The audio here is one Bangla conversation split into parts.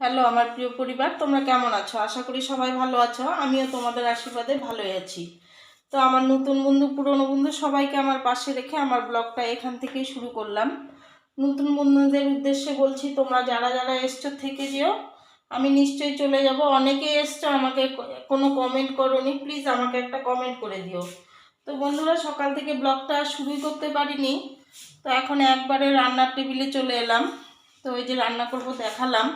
হ্যালো, আমার প্রিয় পরিবার, তোমরা কেমন আছো? আশা করি সবাই ভালো আছো। আমিও তোমাদের আশীর্বাদে ভালোই আছি। তো আমার নতুন বন্ধু, পুরনো বন্ধু সবাইকে আমার পাশে রেখে আমার ব্লগটা এখান থেকেই শুরু করলাম। নতুন বন্ধুদের উদ্দেশ্যে বলছি, তোমরা যারা যারা এসছো থেকে যেও। আমি নিশ্চয়ই চলে যাব। অনেকে এসছো, আমাকে কোনো কমেন্ট করোনি। প্লিজ আমাকে একটা কমেন্ট করে দিও। তো বন্ধুরা, সকাল থেকে ব্লগটা শুরুই করতে পারিনি। তো এখন একবারে রান্নার টেবিলে চলে এলাম। তো ওই যে রান্না করব, দেখালাম।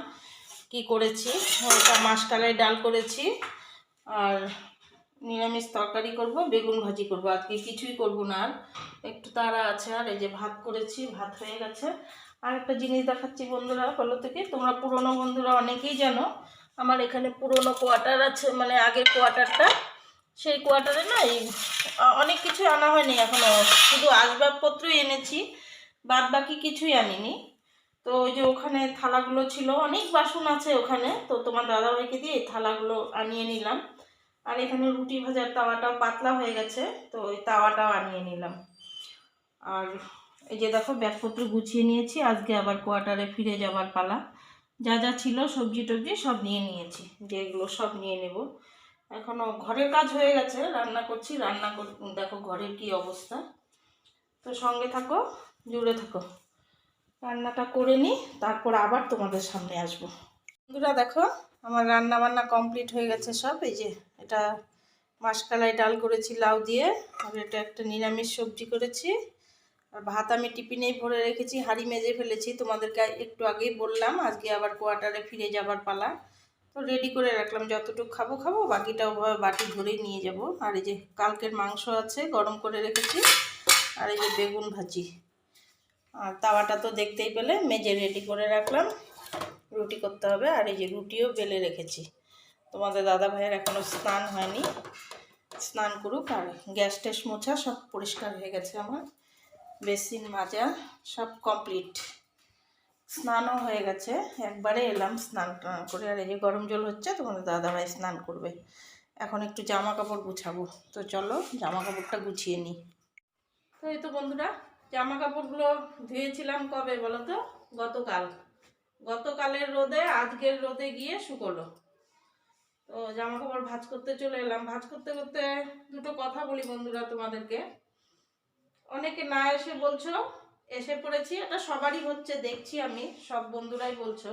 কি করেছি? ওটা মাসকালাই ডাল করেছি। আর নিরামিষ তরকারি করব, বেগুন ভাজি করব। আজকে কিছুই করব না আর। একটু তাড়া আছে আর এই যে ভাত করেছি, ভাত হয়ে গেছে। আর একটা জিনিস দেখাচ্ছি বন্ধুরা বলো থেকে তোমরা পুরনো বন্ধুরা অনেকেই জানো, আমার এখানে পুরনো কোয়ার্টার আছে মানে আগের কোয়ার্টারটা। সেই কোয়ার্টারে না এই অনেক কিছু আনা হয়নি এখনও। শুধু আসবাবপত্রই এনেছি বাদ বাকি কিছুই আনিনি। তো ওই যে ওখানে থালাগুলো ছিল, অনেক বাসন আছে ওখানে। তো তোমার দাদাভাইকে দিয়ে থালাগুলো আনিয়ে নিলাম। আর এখানে রুটি ভাজার তাওয়াটাও পাতলা হয়ে গেছে, তো ওই তাওয়াটাও আনিয়ে নিলাম। আর এই যে দেখো, ব্যাগপত্র গুছিয়ে নিয়েছি। আজকে আবার কোয়ার্টারে ফিরে যাবার পালা। যা যা ছিল, সবজি টবজি সব নিয়ে নিয়েছি যেগুলো সব নিয়ে নেব। এখনও ঘরের কাজ হয়ে গেছে, রান্না করছি, রান্না কর দেখো ঘরের কি অবস্থা। তো সঙ্গে থাকো, জুড়ে থাকো। রান্নাটা করে নিই তারপর আবার তোমাদের সামনে আসব। বন্ধুরা দেখো, আমার রান্না বান্না কমপ্লিট হয়ে গেছে সব, এই যে এটা মাসকালাই ডাল করেছি লাউ দিয়ে, আর এটা একটা নিরামিষ সবজি করেছি। আর ভাত আমি টিফিনেই ভরে রেখেছি, হাঁড়ি মেজে ফেলেছি, তোমাদেরকে একটু আগেই বললাম, আজকে আবার কোয়ার্টারে ফিরে যাবার পালা। তো রেডি করে রাখলাম, যতটুকু খাব খাব, বাকিটাও ভাবে বাটি ধরেই নিয়ে যাব। আর এই যে কালকের মাংস আছে, গরম করে রেখেছি। আর এই যে বেগুন ভাজি। আর তাওয়াটা তো দেখতেই পেলে, মেজে রেডি করে রাখলাম। রুটি করতে হবে, আর এই যে রুটিও বেলে রেখেছি। তোমাদের দাদা ভাইয়ের এখনও স্নান হয়নি। স্নান করুক, আর গ্যাস ট্যাস মোছা, সব পরিষ্কার হয়ে গেছে আমার। বেসিন মাজা, সব কমপ্লিট স্নানও হয়ে গেছে, একবারে এলাম স্নান টান করে। আর এই যে গরম জল হচ্ছে, তোমাদের দাদা ভাই স্নান করবে। এখন একটু জামা কাপড় গুছাবো। তো চলো, জামা কাপড়টা গুছিয়ে নিই। তো এই তো বন্ধুরা জামা কাপড়গুলো ধুয়েছিলাম কবে বলো তো গতকাল। গতকালের রোদে, আজকের রোদে গিয়ে শুকোলো। তো জামা কাপড় ভাঁজ করতে চলে এলাম। ভাঁজ করতে করতে দুটো কথা বলি বন্ধুরা তোমাদেরকে। অনেকে না এসে বলছো, এসে পড়েছি, এটা সবারই হচ্ছে, দেখছি আমি, সব বন্ধুরাই বলছো।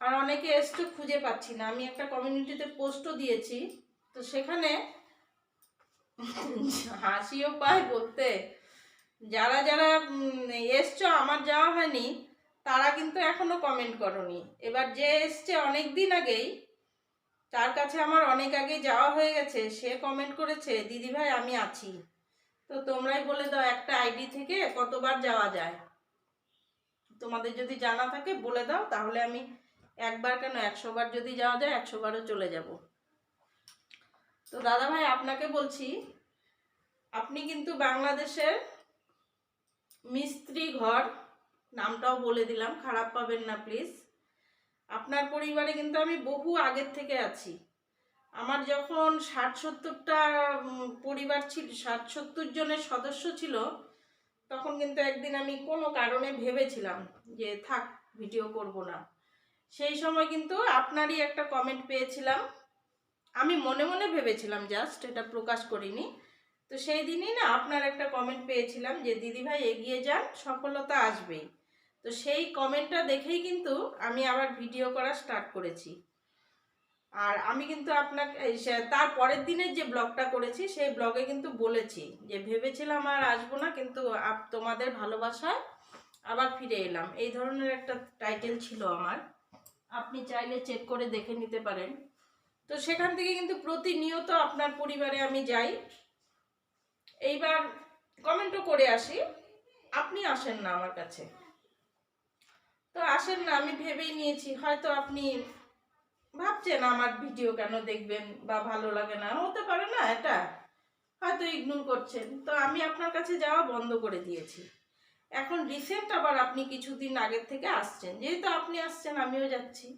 আর অনেকে এসছে, খুঁজে পাচ্ছি না। আমি একটা কমিউনিটিতে পোস্টও দিয়েছি। তো সেখানে হাসিও পায় বলতে। যারা যারা এসছো, আমার যাওয়া হয়নি, তারা কিন্তু এখনও কমেন্ট করনি। এবার যে এসছে অনেক দিন আগেই, তার কাছে আমার অনেক আগে যাওয়া হয়ে গেছে, সে কমেন্ট করেছে, দিদি ভাই, আমি আছি। তো তোমরাই বলে দাও, একটা আইডি থেকে কতবার যাওয়া যায়। তোমাদের যদি জানা থাকে, বলে দাও, তাহলে আমি একবার কেন একশো বার যদি যাওয়া যায় একশো বারও চলে যাব। তো দাদা ভাই, আপনাকে বলছি, আপনি কিন্তু বাংলাদেশের মিস্ত্রি ঘর, নামটাও বলে দিলাম, খারাপ পাবেন না প্লিজ আপনার পরিবারে কিন্তু আমি বহু আগের থেকে আছি। আমার যখন ষাট সত্তরটা পরিবার ছিল ষাট সত্তর জনের সদস্য ছিল, তখন কিন্তু একদিন আমি কোনো কারণে ভেবেছিলাম যে, থাক ভিডিও করব না। সেই সময় কিন্তু আপনারই একটা কমেন্ট পেয়েছিলাম। আমি মনে মনে ভেবেছিলাম, জাস্ট এটা প্রকাশ করিনি। তো সেই দিনই না আপনার একটা কমেন্ট পেয়েছিলাম যে দিদিভাই এগিয়ে যান, সফলতা আসবেই। তো সেই কমেন্টটা দেখেই কিন্তু আমি আবার ভিডিও করা স্টার্ট করেছি। আর আমি কিন্তু আপনাকে তার পরের দিনের যে ব্লগটা করেছি, সেই ব্লগে কিন্তু বলেছি যে, ভেবেছিলাম আর আসব না, কিন্তু তোমাদের ভালোবাসায় আবার ফিরে এলাম। এই ধরনের একটা টাইটেল ছিল আমার। আপনি চাইলে চেক করে দেখে নিতে পারেন। তো সেখান থেকে কিন্তু প্রতিনিয়ত আপনার পরিবারে আমি যাই। এইবার কমেন্টও করে আসি। আপনি আসেন না আমার কাছে। তো আসেন না, আমি ভেবেই নিয়েছি, হয়তো আপনি ভাবছেন আমার ভিডিও কেন দেখবেন বা ভালো লাগে না। হতে পারে না এটা, হয়তো ইগনোর করছেন। তো আমি আপনার কাছে যাওয়া বন্ধ করে দিয়েছি। এখন রিসেন্ট আবার আপনি কিছুদিন আগের থেকে আসছেন। যেহেতু আপনি আসছেন, আমিও যাচ্ছি।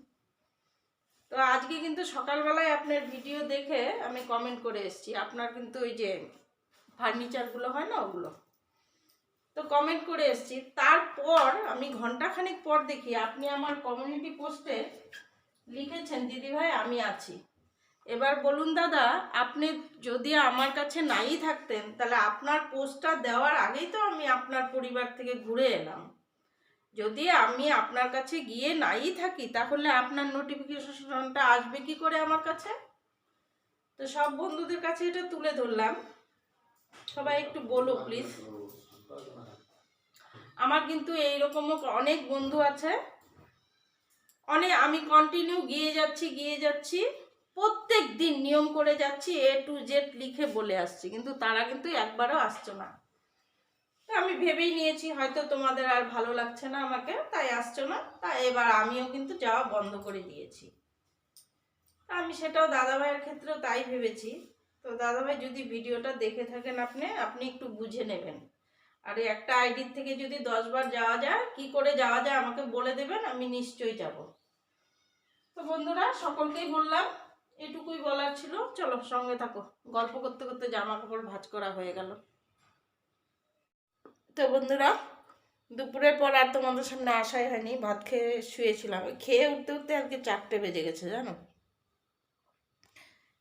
তো আজকে কিন্তু সকালবেলায় আপনার ভিডিও দেখে আমি কমেন্ট করে এসেছি। আপনার কিন্তু ওই যে ফার্নিচারগুলো হয় না ওগুলো। তো কমেন্ট করে এসেছি। তারপর আমি ঘন্টাখানিক পর দেখি আপনি আমার কমিউনিটি পোস্টে লিখেছেন দিদিভাই আমি আছি। এবার বলুন দাদা, আপনি যদি আমার কাছে নাই থাকতেন, তাহলে আপনার পোস্টটা দেওয়ার আগেই তো আমি আপনার পরিবার থেকে ঘুরে এলাম। যদি আমি আপনার কাছে গিয়ে নাই থাকি, তাহলে আপনার নোটিফিকেশনটা আসবে কি করে আমার কাছে? তো সব বন্ধুদের কাছে এটা তুলে ধরলাম। সবাই একটু বলো প্লিজ আমার কিন্তু এইরকমও অনেক বন্ধু আছে। অনেক, আমি কন্টিনিউ গিয়ে যাচ্ছি গিয়ে যাচ্ছি। প্রত্যেক দিন নিয়ম করে যাচ্ছি এ টু জেড লিখে বলে আসছি, কিন্তু তারা কিন্তু একবারও আসছে না। আমি ভেবেই নিয়েছি, হয়তো তোমাদের আর ভালো লাগছে না আমাকে, তাই আসছো না। তাই এবার আমিও কিন্তু যাওয়া বন্ধ করে দিয়েছি। আমি সেটাও দাদাভাইয়ের ক্ষেত্রেও তাই ভেবেছি। তো দাদাভাই যদি ভিডিওটা দেখে থাকেন আপনি আপনি একটু বুঝে নেবেন। আর একটা আইডির থেকে যদি দশবার যাওয়া যায়, কি করে যাওয়া যায় আমাকে বলে দেবেন, আমি নিশ্চয়ই যাব। তো বন্ধুরা, সকলকেই বললাম, এটুকুই বলার ছিল। চলো সঙ্গে থাকো। গল্প করতে করতে জামা কাপড় ভাঁজ করা হয়ে গেল। তো বন্ধুরা, দুপুরের পর আর তোমাদের সামনে আসাই হয়নি। ভাত খেয়ে শুয়েছিলাম। খেয়ে উঠতে উঠতে আর কি চারটে বেজে গেছে, জানো?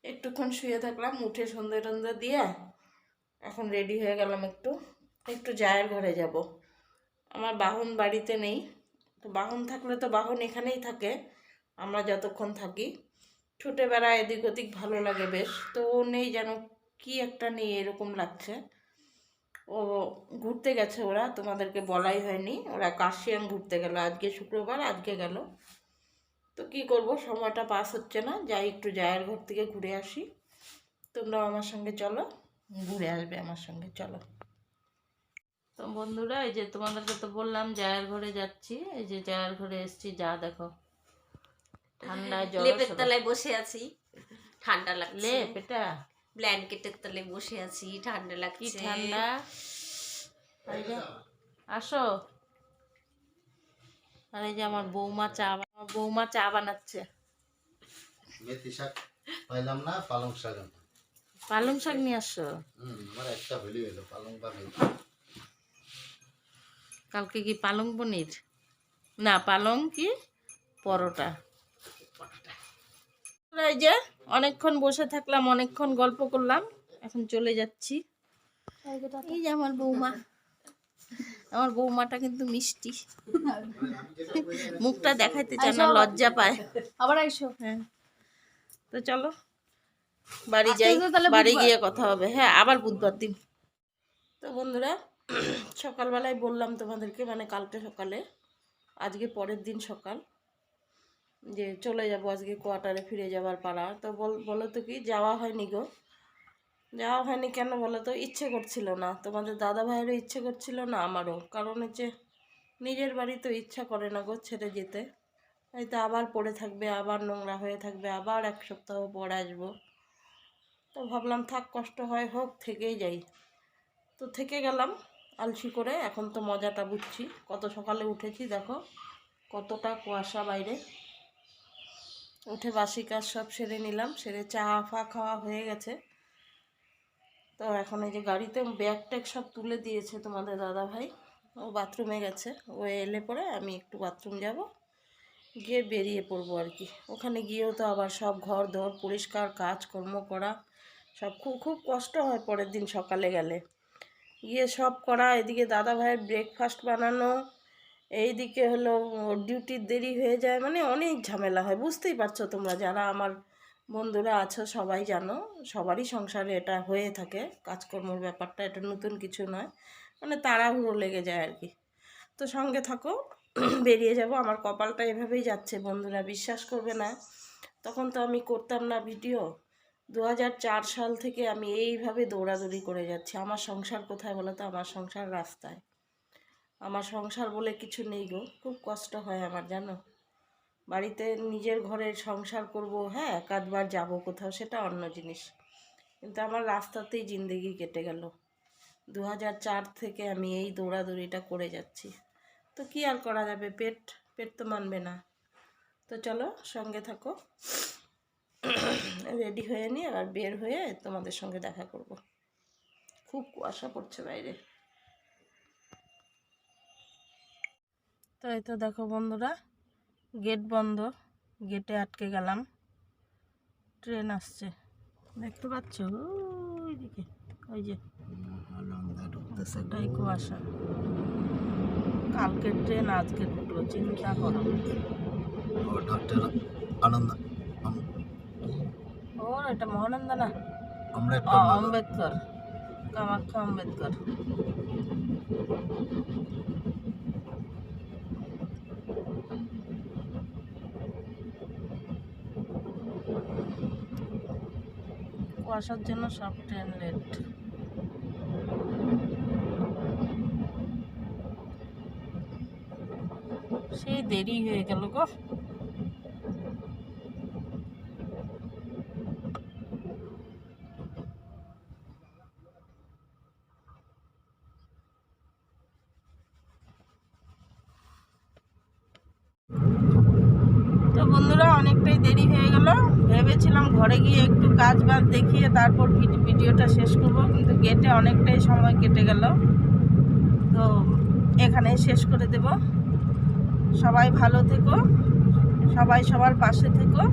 একটুক্ষণ শুয়ে থাকলাম, উঠে সন্ধ্যে টন্ধে দিয়ে এখন রেডি হয়ে গেলাম একটু। একটু জায়ের ঘরে যাব। আমার বাহন বাড়িতে নেই। তো বাহন থাকলে তো বাহন এখানেই থাকে। আমরা যতক্ষণ থাকি। ছুটে বেড়ায় এদিক ওদিক ভালো লাগে বেশ। তো ও নেই যেন, কি একটা নেই এরকম লাগছে। ও ঘুরতে গেছে ওরা, তোমাদেরকে বলাই হয়নি। ওরা কাশিয়াং ঘুরতে গেল। আজকে শুক্রবার, আজকে গেল। তো কি করব? সময়টা পাস হচ্ছে না। যাই একটু জায়ের ঘর থেকে ঘুরে আসি। তোমরাও আমার সঙ্গে চলো। ঘুরে আসবে আমার সঙ্গে চলো। তো বন্ধুরা এই যে তোমাদেরকে তো বললাম জায়ের ঘরে যাচ্ছি। এই যে জায়ের ঘরে এসছি যা দেখো। ঠান্ডায় জল লেপের তলায় বসে আছি। ঠান্ডা লাগছে। লেপ এটা? ব্ল্যাঙ্কেটের তলায় বসে আছি। ঠান্ডা লাগছে। ঠান্ডা? আসো। আর এই যে আমার বৌমা চা আমার বৌমা চা বানাচ্ছে। মেথি শাক পাইলাম না পালং শাক পালং শাক নিয়ে আসো হুম আমার একটা হলি হলো পালং বা মেথি কালকে কি পালং পনির? না পালং কি পরোটা। এই যে অনেকক্ষণ বসে থাকলাম অনেকক্ষণ গল্প করলাম এখন চলে যাচ্ছি। এই যে আমার বৌমা। আমার বৌমাটা কিন্তু মিষ্টি। মুখটা দেখাইতে চায় না লজ্জা পায়। আবার আইসো। হ্যাঁ। তো চলো বাড়ি যাই বাড়ি গিয়ে কথা হবে। হ্যাঁ আবার বুধবার দিন। তো বন্ধুরা সকালবেলায় বললাম তোমাদেরকে মানে কালকে সকালে আজকে পরের দিন সকাল যে চলে যাব আজকে কোয়ার্টারে ফিরে যাবার পাড়া তো বল বলো তো কি যাওয়া হয়নি গো? যাওয়া হয়নি কেন বলো তো? ইচ্ছে করছিল না। তোমাদের দাদা ভাইয়েরও ইচ্ছে করছিল না, আমারও। কারণ হচ্ছে নিজের বাড়ি তো ইচ্ছা করে না গো ছেড়ে যেতে। হয়তো আবার পড়ে থাকবে, আবার নোংরা হয়ে থাকবে, আবার এক সপ্তাহ পর আসব। তো ভাবলাম থাক, কষ্ট হয়, হোক, থেকেই যাই। তো থেকে গেলাম আলসি করে, এখন তো মজাটা বুঝছি। কত সকালে উঠেছি দেখো, কতটা কুয়াশা বাইরে। উঠে বাসি কাজ সব সেরে নিলাম, সেরে চা ফা খাওয়া হয়ে গেছে। তো এখন এই যে গাড়িতে ব্যাগ ট্যাগ সব তুলে দিয়েছে তোমাদের দাদা ভাই। ও বাথরুমে গেছে। ও এলে পরে আমি একটু বাথরুম যাব। গিয়ে বেরিয়ে পড়ব আর কি। ওখানে গিয়েও তো আবার সব ঘর দর পরিষ্কার কাজকর্ম করা, সব খুব খুব কষ্ট হয় পরের দিন সকালে গেলে। গিয়ে সব করা, এদিকে দাদা ভাইয়ের ব্রেকফাস্ট বানানো, এইদিকে হলো ডিউটির দেরি হয়ে যায় মানে অনেক ঝামেলা হয়, বুঝতেই পারছ তোমরা যারা আমার বন্ধুরা আছো সবাই জানো? সবারই সংসারে এটা হয়ে থাকে। কাজকর্মর ব্যাপারটা এটা নতুন কিছু নয়। মানে তাড়াহুড়ো লেগে যায় আর কি। তো সঙ্গে থাকো, বেরিয়ে যাব। আমার কপালটা এভাবেই যাচ্ছে, বন্ধুরা বিশ্বাস করবে না। তখন তো আমি করতাম না ভিডিও। দু সাল থেকে আমি এইভাবে দৌড়াদৌড়ি করে যাচ্ছি। আমার সংসার কোথায় বলো তো? আমার সংসার রাস্তায়। আমার সংসার বলে কিছু নেই গো। খুব কষ্ট হয় আমার, জানো? বাড়িতে নিজের ঘরে সংসার করব হ্যাঁ একাধবার যাব কোথাও, সেটা অন্য জিনিস। কিন্তু আমার রাস্তাতেই জিন্দেগি কেটে গেল। দু থেকে আমি এই দৌড়াদৌড়িটা করে যাচ্ছি। তো কি আর করা যাবে? পেট পেট তো মানবে না। তো চলো, সঙ্গে থাকো। রেডি হয়ে নিয়ে আর বের হয়ে তোমাদের সঙ্গে দেখা করব। খুব কুয়াশা পড়ছে বাইরে। তো এই তো দেখো বন্ধুরা গেট বন্ধ গেটে আটকে গেলাম। ট্রেন আসছে। দেখতে পাচ্ছ? ওইদিকে ওই যে। ওটাই কুয়াশা? কালকের ট্রেন আজকে ঢুকলো চিন্তা করো। ও ডক্টর আনন্দ ওর এটা মহানন্দা না। আম্বেদকর। কামাখ্যা আম্বেদকর। কুয়াশার জন্য সব ট্রেন লেট সেই দেরি হয়ে গেল গো তো বন্ধুরা, অনেকটাই দেরি হয়ে গেল। ভেবেছিলাম ঘরে গিয়ে একটু কাজ বাজ দেখিয়ে তারপর ভিডি- ভিডিওটা শেষ করব, কিন্তু গেটে অনেকটাই সময় কেটে গেল। তো এখানেই শেষ করে দেব। সবাই ভালো থেকো, সবাই সবার পাশে থেকো।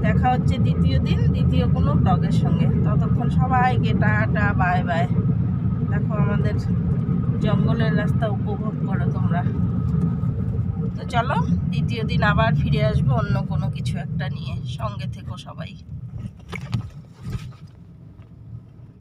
দেখা হচ্ছে দ্বিতীয় দিন, দ্বিতীয় কোনো ব্লগের সঙ্গে। ততক্ষণ সবাই সবাইকে টাটা, বাই বাই। দেখো আমাদের জঙ্গলের রাস্তা উপভোগ করো তোমরা। তো চলো, দ্বিতীয় দিন আবার ফিরে আসব, অন্য কোনো কিছু একটা নিয়ে। সঙ্গে থেকো সবাই।